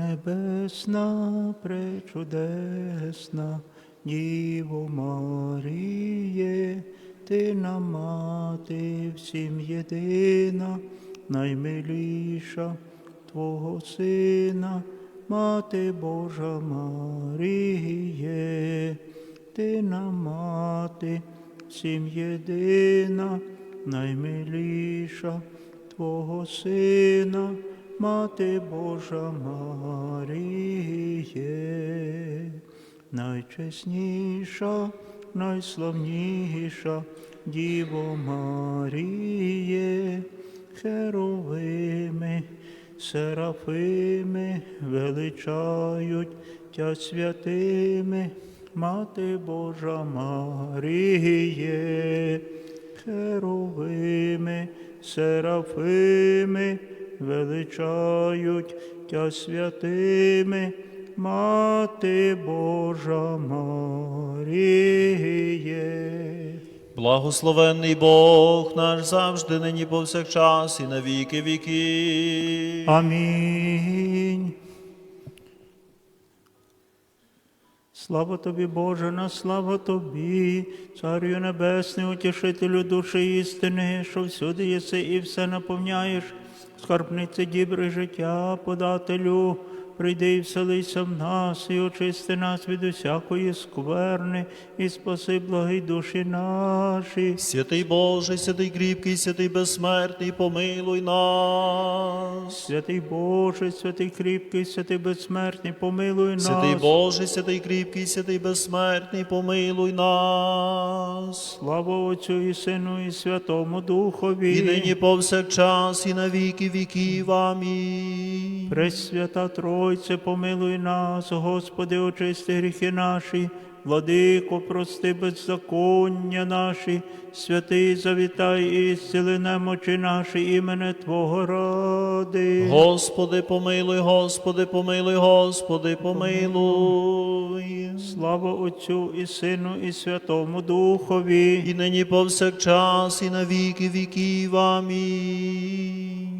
Пренебесна, пречудесна, Діво Маріє, ти нам мати всім єдина, наймиліша Твого Сина, Мати Божа Маріє, ти нам мати всім єдина, наймиліша Твого Сина, Мати Божа Маріє, найчесніша, найславніша Діво Маріє, херовими, серафими величають тя святими, Мати Божа Маріє, херовими, серафими величають тя святими, Мати Божа Маріє. Благословенний Бог наш завжди, нині повсякчас і на віки віки. Амінь. Слава тобі, Боже, на слава тобі, Царю Небесний, утішителю душі істини, що всюди єси і все наповняєш, скарбниці дібри життя, подателю. Прийди і вселися в нас, і очисти нас від усякої скверни, і спаси благі душі наші. Святий Боже, святий кріпкий, святий безсмертний, помилуй нас. Святий Боже, святий кріпкий, святий безсмертний, помилуй нас. Святий Боже, святий кріпкий, святий безсмертний, помилуй нас. Слава Отцю і Сину і Святому Духові. І нині повсякчас, і на віки віків. Амінь. Пресвята Тройце, помилуй нас, Господи, очисти гріхи наші, Владико, прости беззаконня наші, святий завітай і зціли немочі наші імене Твого ради. Господи, помилуй, Господи, помилуй, Господи, помилуй. Слава Отцю і Сину і Святому Духові. І нині повсякчас, і на віки віків. Амінь.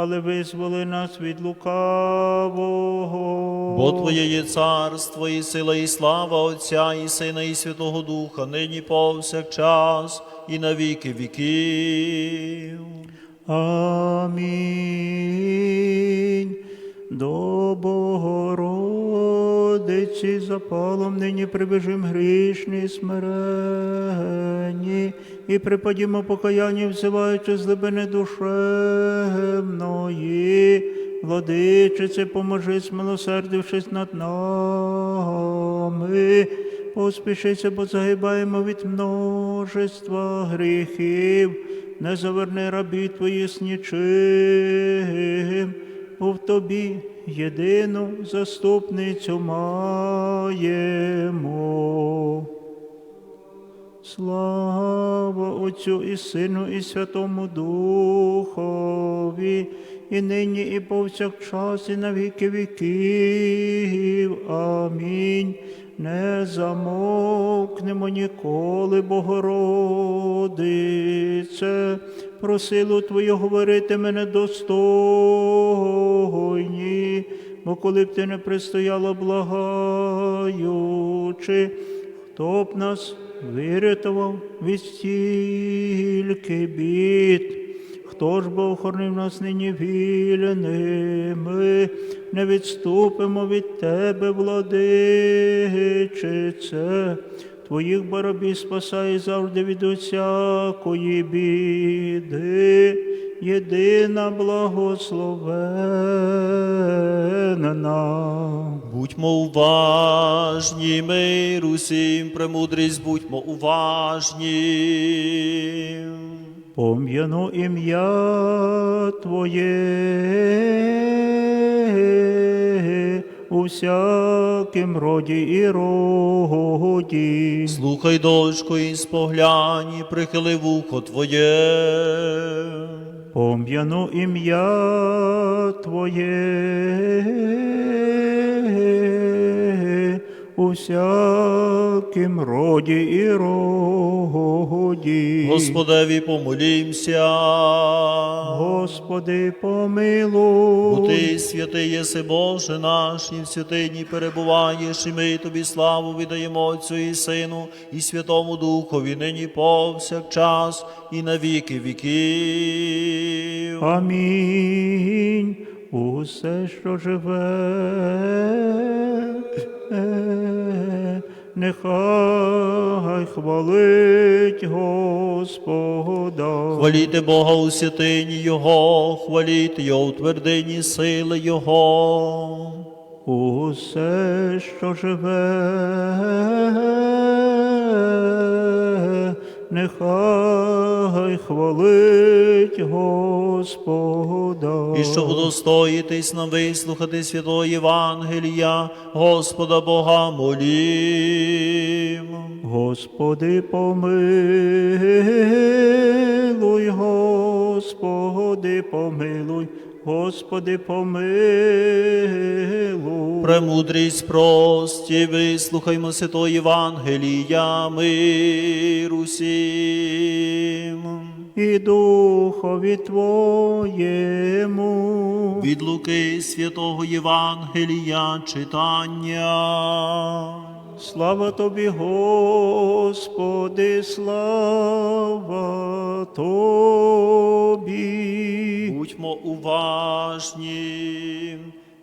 але визволи нас від лукавого. Бо Твоє є царство, і сила, і слава Отця, і Сина, і Святого Духа, нині повсякчас, і на віки віків. Амінь. До Богородиці запалом нині прибежим грішні смиренні і припадімо покаяння, взиваючи з глибини душевної. Владичице, поможи, смилосердившись над нами. Поспішися, бо загибаємо від множества гріхів, не заверни рабі твої з нічим, бо в тобі єдину заступницю маємо. Слава Отцю і Сину, і Святому Духові, і нині, і повсякчас, і на віки віків. Амінь. Не замовкнемо ніколи, Богородице, про силу Твою говорити мене достойні, бо коли б ти не пристояла благаючи, хто б нас вирятував від стільки бід. Хто ж бо охоронив нас нині вільними, не відступимо від тебе, владичице, твоїх барабів спасай завжди від усякої біди, єдина благословенна. Будьмо уважні, мир усім, премудрість, будьмо уважні. Пом'яну ім'я Твоє, у всяким роді і роді. Слухай, дочко, і споглянь, і прихили вухо Твоє. Пом'яну ім'я Твоє у всякім роді і роді. Господеві помолімся. Господи, Бо помилуй. ти святий єси Боже наш, і в святині перебуваєш, і ми тобі славу віддаємо Отцю і Сину, і Святому Духові, нині повсякчас, і на віки віків. Амінь. Усе, що живе, нехай хвалить Господа. Хваліте Бога у святині Його, хваліте Його у твердині сили Його. Усе, що живе, нехай хвалить Господа. І щоб удостоїтись нам вислухати святого Євангелія, Господа Бога молім. Господи, помилуй, Господи, помилуй, Господи, помилуй. Премудрість прості, вислухаймо святого Євангелія, миру всім. І Духові Твоєму. Від Луки святого Євангелія читання. Слава Тобі, Господи, слава Тобі. Будьмо уважні,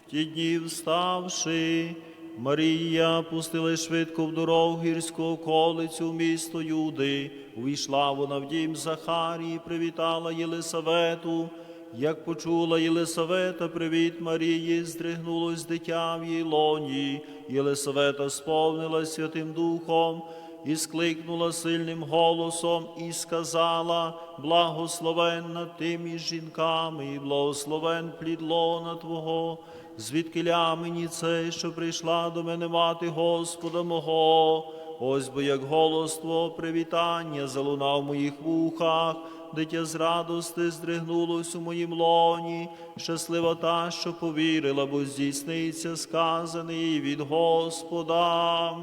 в ті дні вставши, Марія пустила швидко в дорогу гірську околицю в місто Юди. Увійшла вона в дім Захарії, привітала Єлисавету. Як почула Єлисавета привіт Марії, здригнулось дитя в її лоні. Єлисавета сповнилась Святим Духом і скликнула сильним голосом і сказала: Благословенна ти між жінками, і благословен плід лона Твого, звідкиля мені це, що прийшла до мене мати Господа мого. Ось бо як голос Твого привітання залунав в моїх вухах, дитя з радости здригнулось у моїм лоні, щаслива та, що повірила, бо здійсниться сказаний від Господа.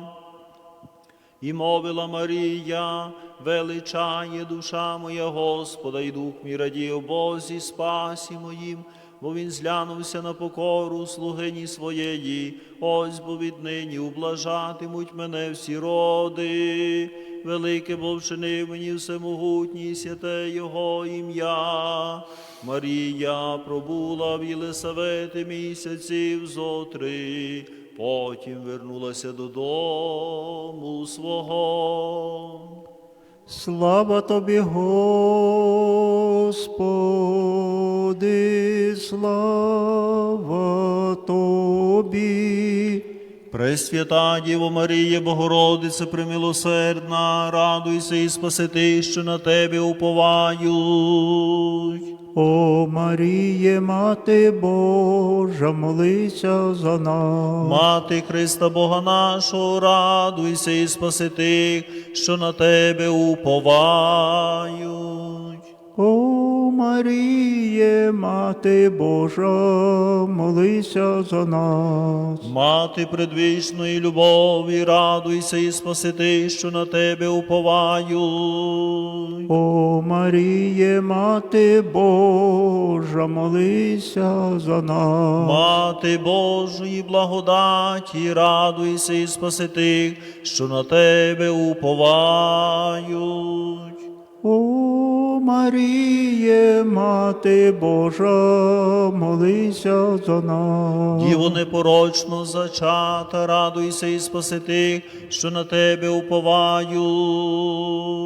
І мовила Марія, величає душа моя Господа, і дух мій радіє Бозі спасі моїм, бо він зглянувся на покору слугині своєї, ось бо віднині ублажатимуть мене всі роди. Велике вчинив мені всемогутній святе Його ім'я. Марія пробула в Єлисавети місяців зо три, потім вернулася додому свого. Слава тобі, Господи, слава тобі. Пресвята Діво Марія, Богородице, примилосердна, радуйся і спасити, що на тебе уповають. О Маріє, Мати Божа, молися за нас. Мати Христа Бога нашого, радуйся і спаси тих, що на тебе уповають. О Маріє, Мати Божа, молися за нас. Мати предвічної любові, радуйся і спаси тих, що на тебе уповають. О Маріє, Мати Божа, молися за нас. Мати Божої благодаті, радуйся і спаси тих, що на тебе уповають. О Маріє, Мати Божа, молися за нас. Діво непорочно зачата, радуйся і спаси тих, що на тебе уповають.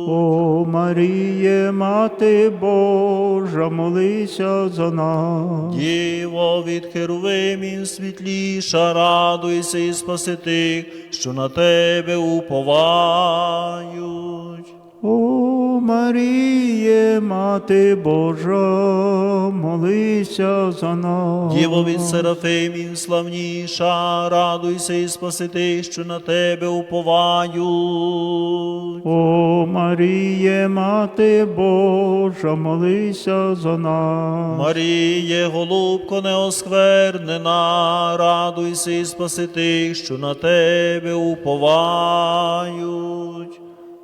О Маріє, Мати Божа, молися за нас. Діво від Херувимів світліша, радуйся і спаси тих, що на тебе уповають. О Маріє, Мати Божа, молися за нас. Діво від Серафимів славніша, радуйся і спасити, що на тебе уповають. О Маріє, Мати Божа, молися за нас. Маріє, голубко неосквернена, радуйся і спасити, що на тебе уповають.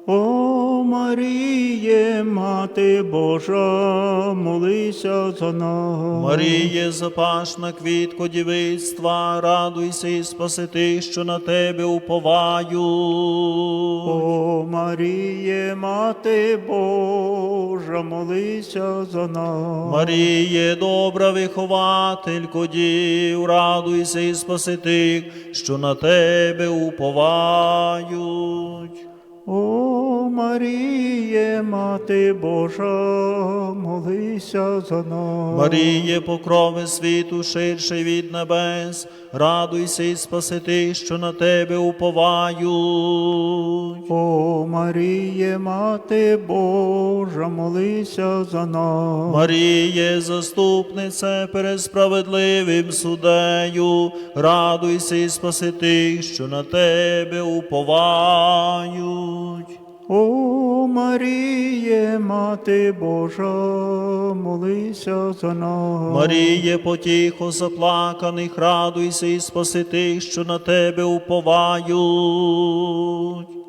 О Маріє, Мати Божа, молися за нас. Маріє, запашна квітко дівицтва, радуйся і спасити, що на тебе уповають. О Маріє, Мати Божа, молися за нас. Маріє, добра вихователько дів, радуйся і спасити, що на тебе уповають. О Маріє, Мати Божа, молися за нас. Маріє, покрови світу ширше від небес, радуйся і спасити, що на тебе уповають. О Маріє, Мати Божа, молися за нас. Маріє, заступнице перед справедливим судею, радуйся і спасити, що на тебе уповають. О Маріє, Мати Божа, молися за нас. Маріє, потіхо заплаканих, радуйся і спасити, що на тебе уповають.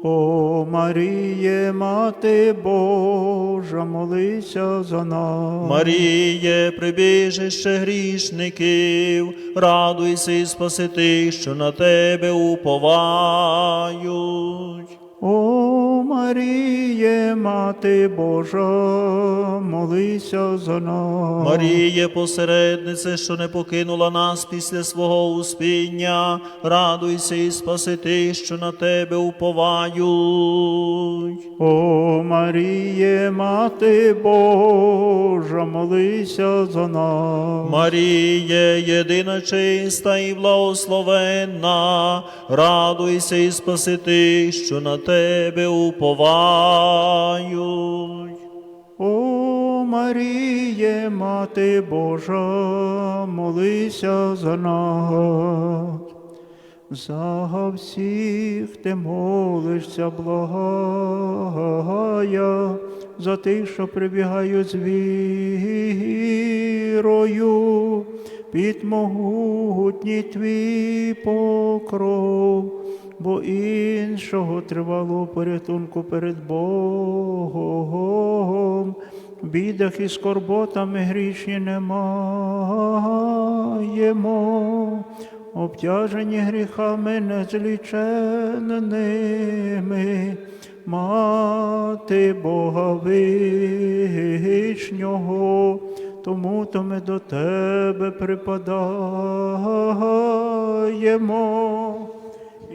О Маріє, Мати Божа, молися за нас. Маріє, прибіжище грішників, радуйся і спасити, що на тебе уповають. О Маріє, Мати Божа, молися за нас. Маріє, посереднице, що не покинула нас після свого успіння, радуйся і спасити, що на тебе уповають. О Маріє, Мати Божа, молися за нас. Маріє, єдина чиста і благословенна, радуйся і спасити, що на тебе уповають. О Маріє, Мати Божа, молися за нас. За всіх ти молишся, благая, за тих, що прибігають з вірою, під могутній твій покров, бо іншого тривалого порятунку перед Богом, в бідах і скорботами грішні не маємо, обтяжені гріхами незліченними, мати Бога вишнього, тому то ми до тебе припадаємо.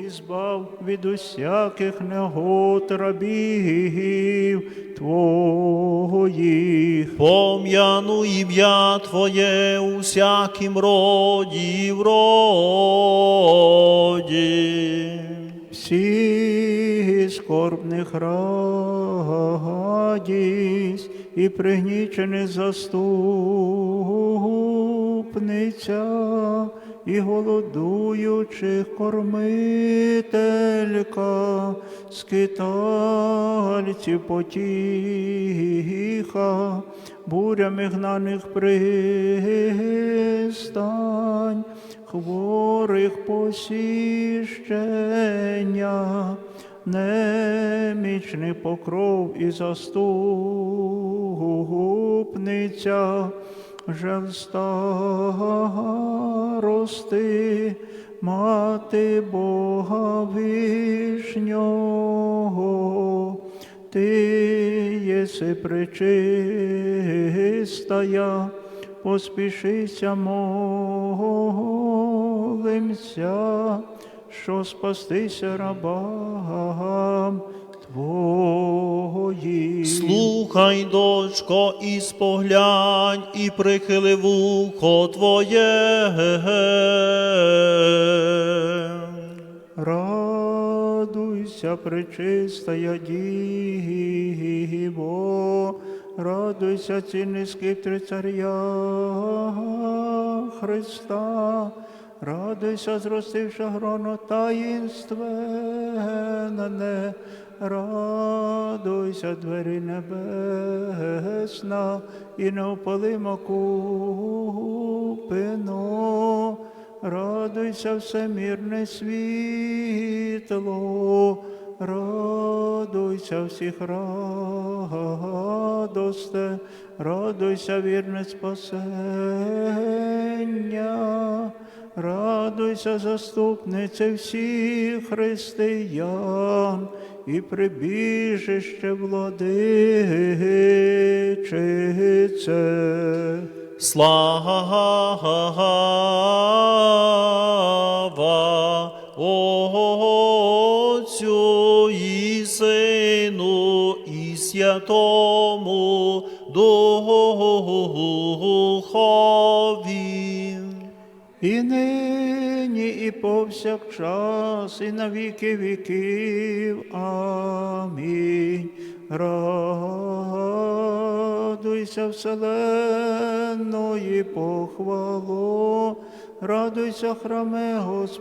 І збав від усяких негод рабів Твоїх. Пом'яну ім'я Твоє у всякім роді і в роді. Всі скорбних радість і пригнічений заступниця, і голодуючих кормителька, скитальців потіха, бурями гнаних пристань, хворих посіщення, немічний покров і заступниця, старости, мати Бога вишнього. Ти єси пречистая, поспішися, молимся, що спастися рабам Твоїм. Слухай, дочко, і споглянь, і прихили вухо Твоє. Радуйся, пречистая Діво, радуйся, цінний скиптри царя Христа, радуйся, зростивши гроно таїнственне, радуйся, двері небесна, і неопалима купино, радуйся, всемірне світло, радуйся всіх радосте, радуйся, вірне спасення, радуйся, заступнице всіх християн і прибіжище владичице. Слава Отцю і Сину і Святому Духові. І нині, і повсякчас, і на віки віків. Амінь. Радуйся, вселенної похвало, радуйся, храме Господній,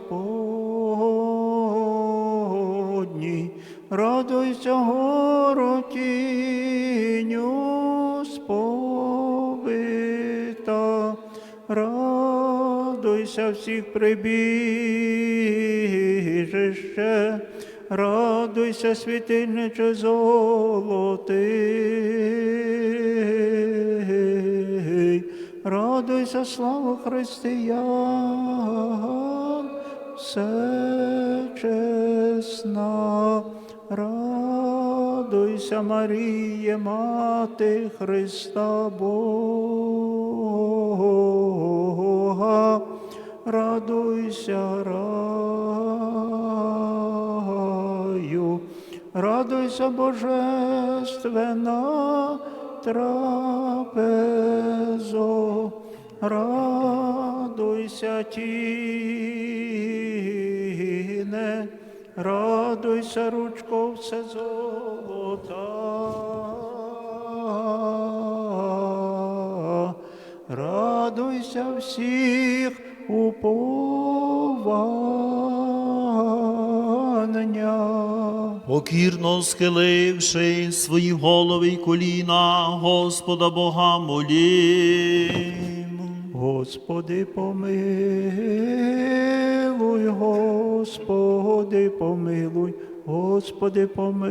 радуйся, горотіню сповита. Радуйся всіх прибіжище, радуйся, світильниче золотий, радуйся, слава християн, все чесна. Радуйся, Маріє, Мати Христа Бога, радуйся, раю, радуйся, Божественна трапезо, радуйся, тіне, радуйся, ручко все золота, радуйся всіх уповання. Покірно схиливши свої голови й коліна, Господа Бога молім. Господи, помилуй, Господи, помилуй, Господи, помилуй.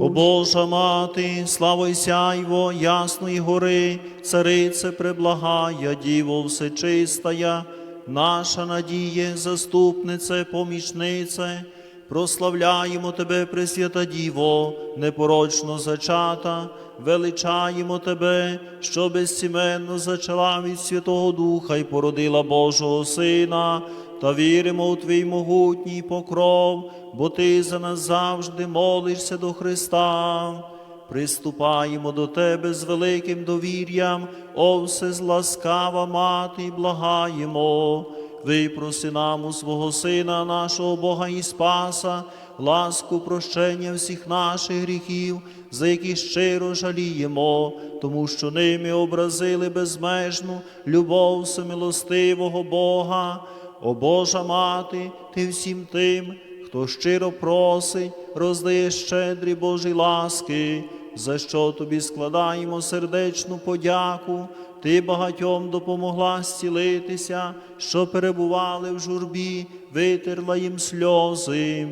О Божа мати, слава й сяйво ясної гори, царице преблагая, Діво всечистая, наша надія, заступнице, помічнице, прославляємо Тебе, Пресвята Діво, непорочно зачата, величаємо Тебе, що безсіменно зачала від Святого Духа і породила Божого Сина, та віримо у Твій могутній покров, бо Ти за нас завжди молишся до Христа. Приступаємо до Тебе з великим довір'ям, о всезласкава мати, і благаємо. Випроси нам у свого Сина, нашого Бога і Спаса, ласку прощення всіх наших гріхів, за які щиро жаліємо, тому що ними образили безмежну любов всемилостивого Бога. О Божа мати, ти всім тим, хто щиро просить, роздає щедрі Божі ласки, за що тобі складаємо сердечну подяку. Ти багатьом допомогла зцілитися, що перебували в журбі, витерла їм сльози.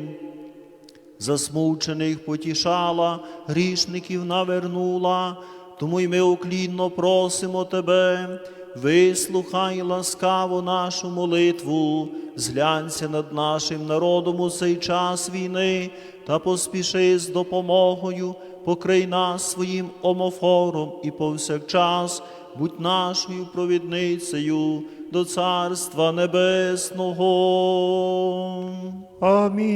Засмучених потішала, грішників навернула, тому й ми уклінно просимо Тебе, вислухай ласкаво нашу молитву, зглянься над нашим народом у цей час війни та поспіши з допомогою, покрий нас своїм омофором і повсякчас будь нашою провідницею до Царства Небесного. Амінь.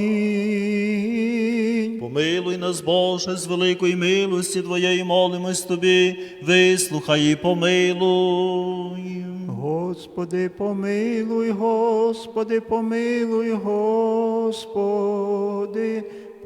Помилуй нас, Боже, з великої милості Твоєї молимось Тобі, вислухай і помилуй. Господи, помилуй, Господи, помилуй, Господи,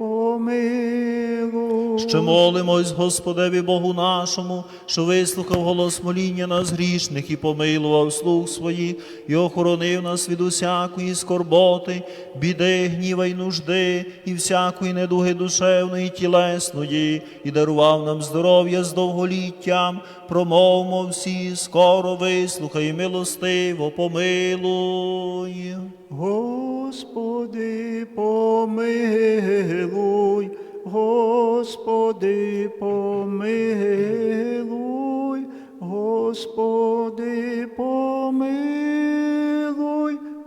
помилуй. Ще молимось Господеві Богу нашому, що вислухав голос моління нас грішних і помилував слуг своїх, і охоронив нас від усякої скорботи, біди, гніва й нужди, і всякої недуги душевної, і тілесної, і дарував нам здоров'я з довголіттям. Промовмо всі, скоро вислухай, милостиво, помилуй. Господи, помилуй, Господи, помилуй, Господи, помилуй,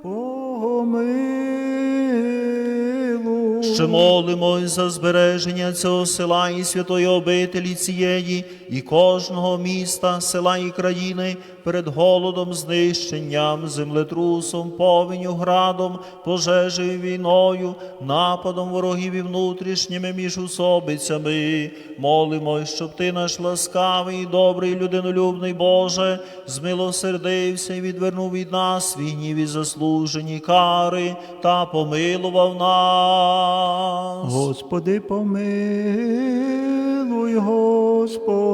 помилуй. Ще молимось за збереження цього села і святої обителі цієї, і кожного міста, села і країни перед голодом, знищенням, землетрусом, повінню, градом, пожежею, війною, нападом ворогів і внутрішніми міжусобицями. Молимось, щоб ти наш ласкавий, і добрий, людинолюбний Боже, змилосердився і відвернув від нас свій гнів і заслужені кари та помилував нас. Господи, помилуй, Господи,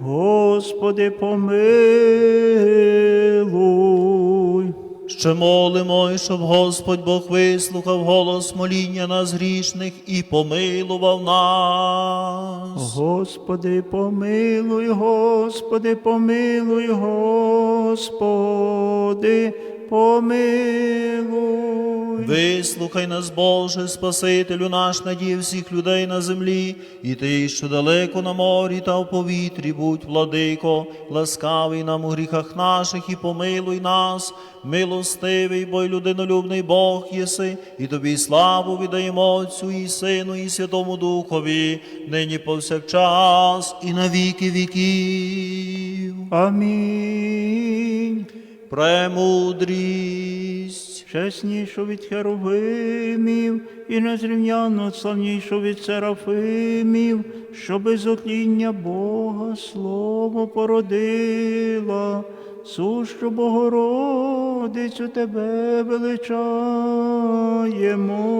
Господи, помилуй. Ще молимо, щоб Господь Бог вислухав голос моління нас грішних і помилував нас. Господи, помилуй, Господи, помилуй, Господи, помилуй. Вислухай нас, Боже, Спасителю наш, надій всіх людей на землі, і ти, що далеко на морі та в повітрі, будь, владико, ласкавий нам у гріхах наших, і помилуй нас, милостивий, бо й людинолюбний Бог єси, і тобі славу віддаємо Отцю і Сину, і Святому Духові, нині повсякчас, і на віки віків. Амінь. Премудрість. Чеснішу від херовимів і незрівняно славнішу від серафимів, що без отління Бога слово породила, сущу Богородицю тебе величаємо.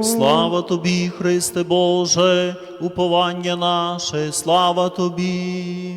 Слава тобі, Христе Боже, уповання наше, слава тобі.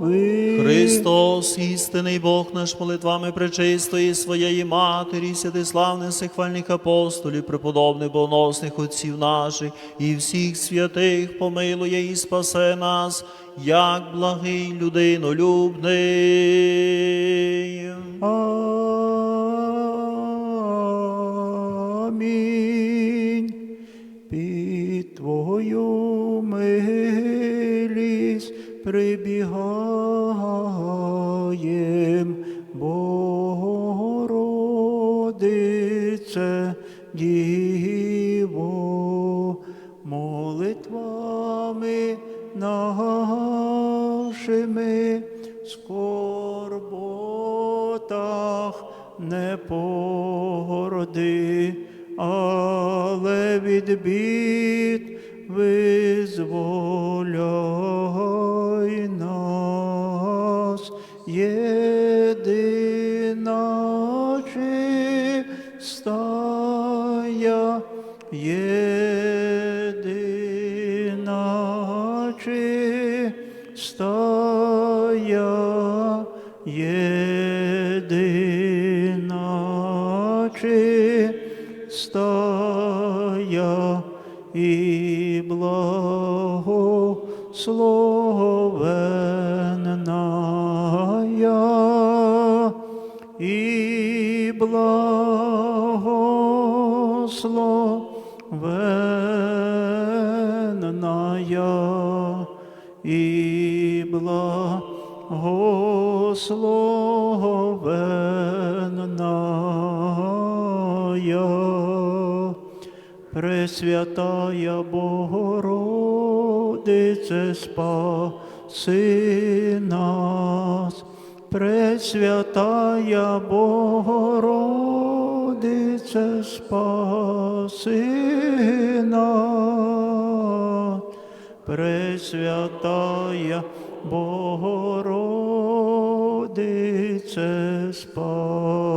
Христос, істинний Бог наш молитвами пречистої своєї Матері, святиславних всехвальних апостолів, преподобних боносних отців наших і всіх святих помилує і спасе нас, як благий людинолюбний. Амінь. Під Твою милість прибігаєм, Beat with woe. Благословенная, Пресвятая Богородице, спаси нас, Пресвятая Богородице, спаси нас, Пресвятая Богородице, спаси